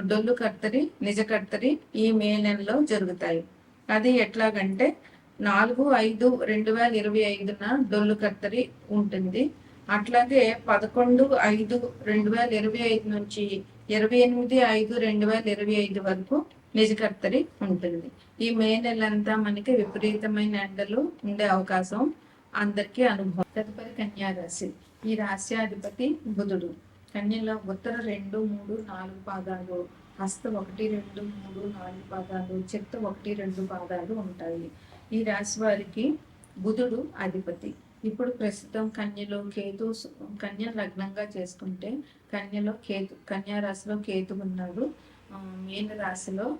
డొల్లు కర్తరి నిజ కర్తరి ఈ మే నెలలో జరుగుతాయి. అది ఎట్లాగంటే నాలుగు ఐదు రెండు వేల ఇరవై ఐదున డొల్లు కర్తరి ఉంటుంది. అట్లాగే పదకొండు ఐదు రెండు వేల ఇరవై ఐదు నుంచి ఇరవై ఎనిమిది ఐదు రెండు వేల ఇరవై ఐదు వరకు నిజకర్తరి ఉంటుంది. ఈ మే నెలంతా మనకి విపరీతమైన ఎండలు ఉండే అవకాశం అందరికీ అనుభవం. తదుపరి కన్యారాశి ఈ రాశ్యాధిపతి బుధుడు. కన్యలో ఉత్తర రెండు మూడు నాలుగు పాదాలు హస్త ఒకటి రెండు మూడు నాలుగు పాదాలు చిత్త ఒకటి రెండు పాదాలు ఉంటాయి. ఈ రాశి వారికి బుధుడు అధిపతి. ఇప్పుడు ప్రస్తుతం కన్యలో కేతు కన్య లగ్నంగా చేసుకుంటే కన్యలో కేతు కన్యా రాశిలో కేతు ఉన్నాడు. మీన రాశిలో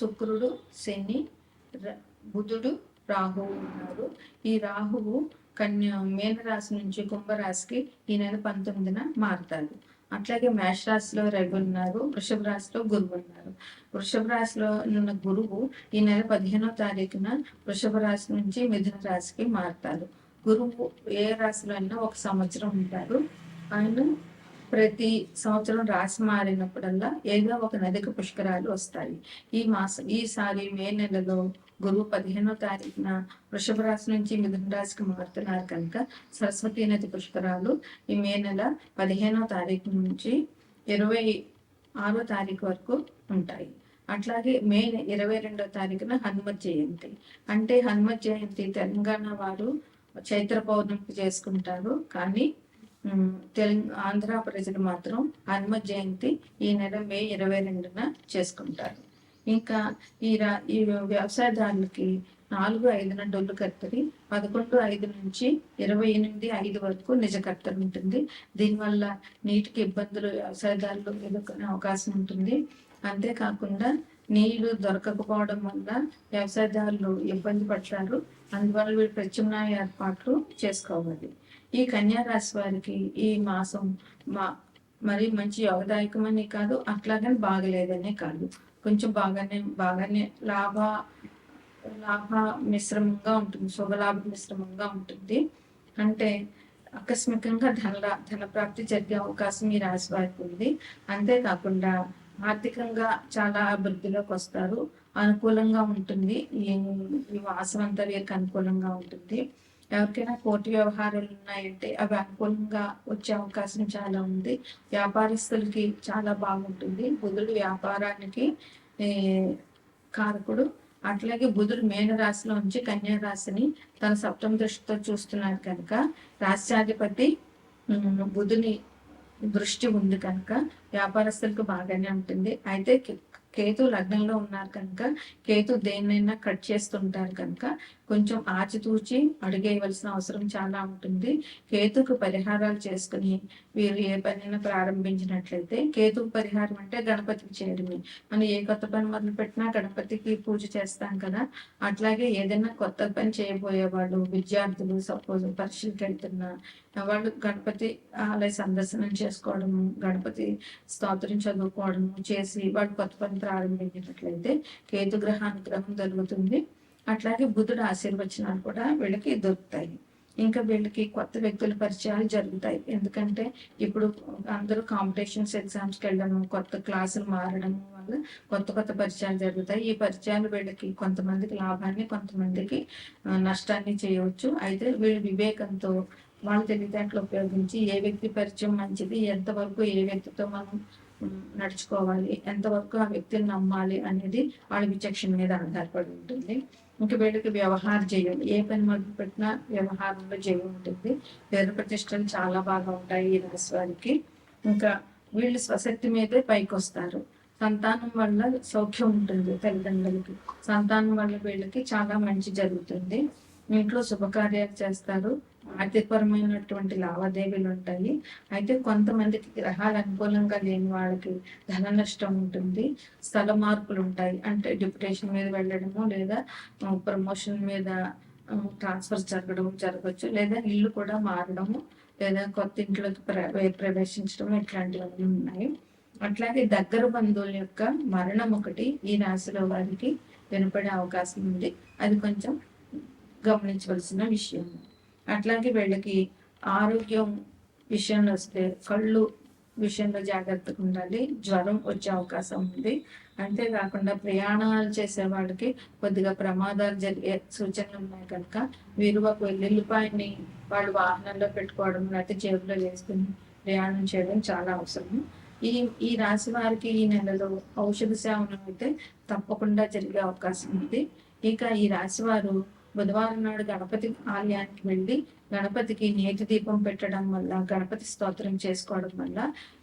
శుక్రుడు శని ర- బుధుడు రాహువు ఉన్నారు. ఈ రాహువు కన్య మీన రాశి నుంచి కుంభరాశికి ఈ నెల పంతొమ్మిదిన మారుతాడు. అట్లాగే మేష రాశిలో రవి ఉన్నారు వృషభ రాశిలో గురువు ఉన్నారు. వృషభ రాశిలో ఉన్న గురువు ఈ నెల పదిహేనో తారీఖున వృషభ రాశి నుంచి మిథున రాశికి మారుతారు గురువు ఏ రాశిలో అయినా ఒక సంవత్సరం ఉంటారు ఆయన ప్రతి సంవత్సరం రాశి మారినప్పుడల్లా ఏదో ఒక నదికి పుష్కరాలు వస్తాయి. ఈ మాసం ఈసారి మే నెలలో గురువు పదిహేనో తారీఖున వృషభ రాశి నుంచి మిథున రాశికి మారుతున్నారు కనుక సరస్వతీ నది పుష్కరాలు ఈ మే నెల పదిహేనో తారీఖు నుంచి ఇరవై ఆరో తారీఖు వరకు ఉంటాయి. అట్లాగే మే ఇరవై రెండో తారీఖున హనుమత్ జయంతి. అంటే హనుమత్ జయంతి తెలంగాణ వారు చైత్ర పౌర్ణమికి చేసుకుంటారు. కానీ తెలంగా ఆంధ్ర ప్రజలు మాత్రం హనుమత్ జయంతి ఈ నెల మే ఇరవై రెండున చేసుకుంటారు. ఇంకా ఈ రా ఈ వ్యవసాయదారులకి నాలుగు ఐదున డొల్లు కర్తరి పదకొండు ఐదు నుంచి ఇరవై ఎనిమిది ఐదు వరకు నిజ కర్తరి ఉంటుంది. దీనివల్ల నీటికి ఇబ్బందులు వ్యవసాయదారులు ఎదుర్కొనే అవకాశం ఉంటుంది. అంతేకాకుండా నీళ్ళు దొరకకపోవడం వల్ల వ్యవసాయదారులు ఇబ్బంది పడతారు. అందువల్ల వీళ్ళు ప్రత్యామ్నాయ ఏర్పాట్లు చేసుకోవాలి. ఈ కన్యా రాశి వారికి ఈ మాసం మా మరి మంచి యోగదాయకమనే కాదు అట్లాగని బాగలేదనే కాదు. కొంచెం బాగానే బాగానే లాభ లాభ మిశ్రమంగా ఉంటుంది శుభలాభ మిశ్రమంగా ఉంటుంది. అంటే ఆకస్మికంగా ధన ధన ప్రాప్తి జరిగే అవకాశం ఈ రాశి వారికి ఉంది. అంతేకాకుండా ఆర్థికంగా చాలా అభివృద్ధిలోకి వస్తారు. అనుకూలంగా ఉంటుంది. ఈ ఈ మాసం అంతా వీరికి అనుకూలంగా ఉంటుంది. ఎవరికైనా కోర్టు వ్యవహారాలు ఉన్నాయంటే అవి అనుకూలంగా వచ్చే అవకాశం చాలా ఉంది. వ్యాపారస్తులకి చాలా బాగుంటుంది. బుధుడు వ్యాపారానికి కారకుడు అట్లాగే బుధుడు మేన రాశిలో ఉంచి కన్యా రాశిని తన సప్తమ దృష్టితో చూస్తున్నారు కనుక రాష్ట్రాధిపతి బుధుని దృష్టి ఉంది కనుక వ్యాపారస్తులకు బాగానే ఉంటుంది. అయితే కేతు లగ్నంలో ఉన్నారు కనుక కేతు దేన్నైనా కట్ చేస్తుంటారు కనుక కొంచెం ఆచితూచి అడిగేయవలసిన అవసరం చాలా ఉంటుంది. కేతుకు పరిహారాలు చేసుకుని వీరు ఏ పనైనా ప్రారంభించినట్లయితే కేతుకు పరిహారం అంటే గణపతికి చేయడమే. మనం ఏ కొత్త పని మొదలు పెట్టినా గణపతికి పూజ చేస్తాం కదా. అట్లాగే ఏదైనా కొత్త పని చేయబోయే వాళ్ళు విద్యార్థులు సపోజ్ పరీక్షలకు వెళ్తున్నా వాళ్ళు గణపతి ఆలయ సందర్శనం చేసుకోవడము గణపతి స్తోత్రం చదువుకోవడము చేసి వాళ్ళు కొత్త పని ప్రారంభించినట్లయితే కేతు గ్రహానుగ్రహం జరుగుతుంది. అట్లాగే బుధుడు ఆశీర్వచనాలు కూడా వీళ్ళకి దొరుకుతాయి. ఇంకా వీళ్ళకి కొత్త వ్యక్తుల పరిచయాలు జరుగుతాయి. ఎందుకంటే ఇప్పుడు అందరూ కాంపిటీషన్స్ ఎగ్జామ్స్కి వెళ్ళడం కొత్త క్లాసులు మారడం వల్ల కొత్త కొత్త పరిచయాలు జరుగుతాయి. ఈ పరిచయాలు వీళ్ళకి కొంతమందికి లాభాన్ని కొంతమందికి నష్టాన్ని చేయవచ్చు. అయితే వీళ్ళు వివేకంతో వాళ్ళ తెలివితేటలు ఉపయోగించి ఏ వ్యక్తి పరిచయం మంచిది ఎంతవరకు ఏ వ్యక్తితో మనం నడుచుకోవాలి ఎంతవరకు ఆ వ్యక్తిని నమ్మాలి అనేది వాళ్ళ విచక్షణ మీద ఆధారపడి ఉంటుంది. ఇంకా వీళ్ళకి వ్యవహార జయం ఏ పని మొదలు పెట్టినా వ్యవహారంలో జయం ఉంటుంది. పేద ప్రతిష్టలు చాలా బాగా ఉంటాయి ఈ రాశివారికి. ఇంకా వీళ్ళు స్వశక్తి మీదే పైకి వస్తారు సంతానం వల్ల సౌఖ్యం ఉంటుంది తల్లిదండ్రులకి. సంతానం వల్ల వీళ్ళకి చాలా మంచి జరుగుతుంది. ఇంట్లో శుభకార్యాలు చేస్తారు. ఆర్థికపరమైనటువంటి లావాదేవీలు ఉంటాయి. అయితే కొంతమందికి గ్రహాలు అనుకూలంగా లేని వాళ్ళకి ధన నష్టం ఉంటుంది. స్థల మార్పులు ఉంటాయి. అంటే డిప్యుటేషన్ మీద వెళ్ళడము లేదా ప్రమోషన్ మీద ట్రాన్స్ఫర్ జరగడం జరగచ్చు లేదా ఇల్లు కూడా మారడము లేదా కొత్త ఇంట్లోకి ప్రవేశించడం ఇట్లాంటివన్నీ ఉన్నాయి. అట్లాగే దగ్గర బంధువుల యొక్క మరణం ఒకటి ఈ రాశిలో వారికి వినపడే అవకాశం ఉంది. అది కొంచెం గమనించవలసిన విషయం. అట్లాగే వీళ్ళకి ఆరోగ్యం విషయంలో వస్తే కళ్ళు విషయంలో జాగ్రత్తగా ఉండాలి జ్వరం వచ్చే అవకాశం ఉంది. అంతేకాకుండా ప్రయాణాలు చేసే వాళ్ళకి కొద్దిగా ప్రమాదాలు జరిగే సూచనలు ఉన్నాయి కనుక వీరు ఒక వెల్లుల్లిపాయని వాళ్ళు వాహనంలో పెట్టుకోవడం లేకపోతే జేబులో వేసుకుని ప్రయాణం చేయడం చాలా అవసరం. ఈ ఈ రాశి వారికి ఈ నెలలో ఔషధ సేవనం అయితే తప్పకుండా జరిగే అవకాశం ఉంది. ఇక ఈ రాశి వారు బుధవారం నాడు గణపతి ఆలయానికి వెళ్ళి గణపతికి నేతి దీపం పెట్టడం వల్ల గణపతి స్తోత్రం చేసుకోవడం వల్ల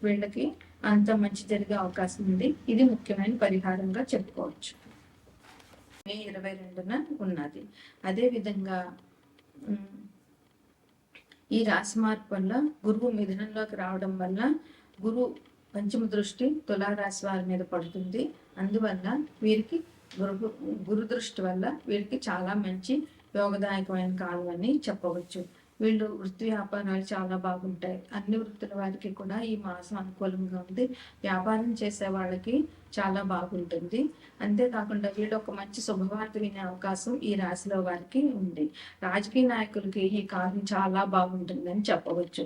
వీళ్ళకి అంత మంచి జరిగే అవకాశం ఉంది. ఇది ముఖ్యమైన పరిహారంగా చెప్పుకోవచ్చు. మే ఇరవై రెండున ఉన్నది. అదే విధంగా ఈ రాశి మార్పు వల్ల గురువు మిథునంలోకి రావడం వల్ల గురు పంచమ దృష్టి తులారాశి వారి మీద పడుతుంది. అందువల్ల వీరికి గురు గురు దృష్టి వల్ల వీళ్ళకి చాలా మంచి యోగదాయకమైన కాలం అని చెప్పవచ్చు. వీళ్ళు వృత్తి వ్యాపారాలు చాలా బాగుంటాయి. అన్ని వృత్తుల వారికి కూడా ఈ మాసం అనుకూలంగా ఉంది. వ్యాపారం చేసే వాళ్ళకి చాలా బాగుంటుంది. అంతేకాకుండా వీళ్ళు ఒక మంచి శుభవార్త వినే అవకాశం ఈ రాశిలో వారికి ఉంది. రాజకీయ నాయకులకి ఈ కాలం చాలా బాగుంటుందని చెప్పవచ్చు.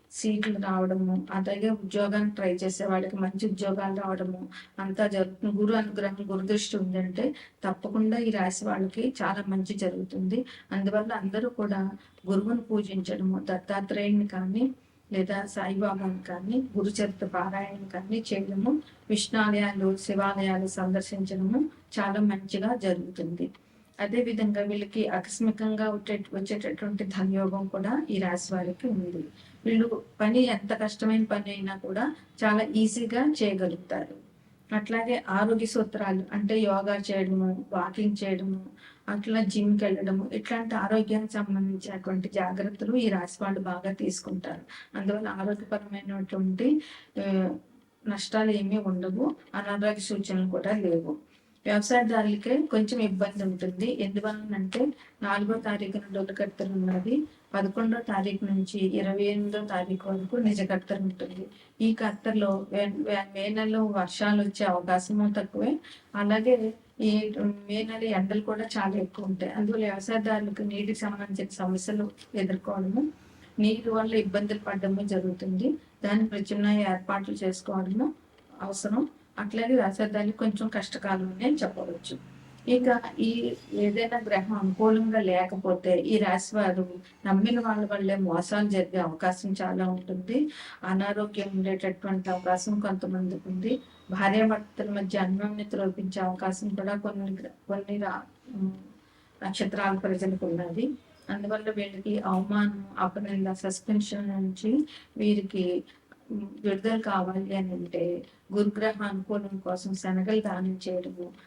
సీట్లు రావడము అలాగే ఉద్యోగానికి ట్రై చేసే వాళ్ళకి మంచి ఉద్యోగాలు రావడము అంతా జరుగుతుంది గురు అనుగ్రహం గురుదృష్టి ఉందంటే తప్పకుండా ఈ రాశి వాళ్ళకి చాలా మంచి జరుగుతుంది. అందువల్ల అందరూ కూడా గురువును పూజించడము దత్తాత్రేయుని కానీ లేదా సాయిబాబాని కానీ గురుచరిత్ర పారాయణ కానీ చేయడము విష్ణాలయాలు శివాలయాలు సందర్శించడము చాలా మంచిగా జరుగుతుంది. అదే విధంగా వీళ్ళకి ఆకస్మికంగా వచ్చే వచ్చేటటువంటి ధనయోగం కూడా ఈ రాశి వారికి ఉంది. వీళ్ళు పని ఎంత కష్టమైన పని అయినా కూడా చాలా ఈజీగా చేయగలుగుతారు. అట్లాగే ఆరోగ్య సూత్రాలు అంటే యోగా చేయడము వాకింగ్ చేయడము అట్లా జిమ్కి వెళ్ళడము ఇట్లాంటి ఆరోగ్యానికి సంబంధించినటువంటి జాగ్రత్తలు ఈ రాశి వాళ్ళు బాగా తీసుకుంటారు. అందువల్ల ఆరోగ్యపరమైనటువంటి నష్టాలు ఏమీ ఉండవు అనారోగ్య సూచనలు కూడా లేవు. వ్యవసాయదారులకే కొంచెం ఇబ్బంది ఉంటుంది. ఎందువలనంటే నాలుగో తారీఖున డొల్లకత్తెర ఉన్నది. పదకొండో తారీఖు నుంచి ఇరవై ఎనిమిదో తారీఖు వరకు నిజ కత్తెర ఉంటుంది. ఈ కత్తెరలో మే నెలలో వర్షాలు వచ్చే అవకాశము తక్కువే. అలాగే ఈ మే నెల ఎండలు కూడా చాలా ఎక్కువ ఉంటాయి. అందువల్ల వ్యవసాయదారులకు నీటికి సంబంధించిన సమస్యలు ఎదుర్కోవడము నీటి వల్ల ఇబ్బందులు పడడము జరుగుతుంది. దాని ప్రత్యామ్నాయ ఏర్పాట్లు చేసుకోవడము అవసరం. అట్లాగే రాసేదానికి కొంచెం కష్టకాలం అని చెప్పవచ్చు. ఇక ఈ ఏదైనా గ్రహం అనుకూలంగా లేకపోతే ఈ రాశి వారు నమ్మిన వాళ్ళ వల్లే మోసాలు జరిగే అవకాశం చాలా ఉంటుంది. అనారోగ్యం ఉండేటటువంటి అవకాశం కొంతమందికి ఉంది. భార్యాభర్తల మధ్య అన్యోన్యత లోపించే అవకాశం కూడా కొన్ని కొన్ని నక్షత్రాల ప్రజలకు ఉన్నది. అందువల్ల వీళ్ళకి అవమానం అపనింద సస్పెన్షన్ నుంచి వీరికి విడుదల కావాలి అని అంటే గురుగ్రహ అనుకూలం కోసం శనగలు దానం చేయడము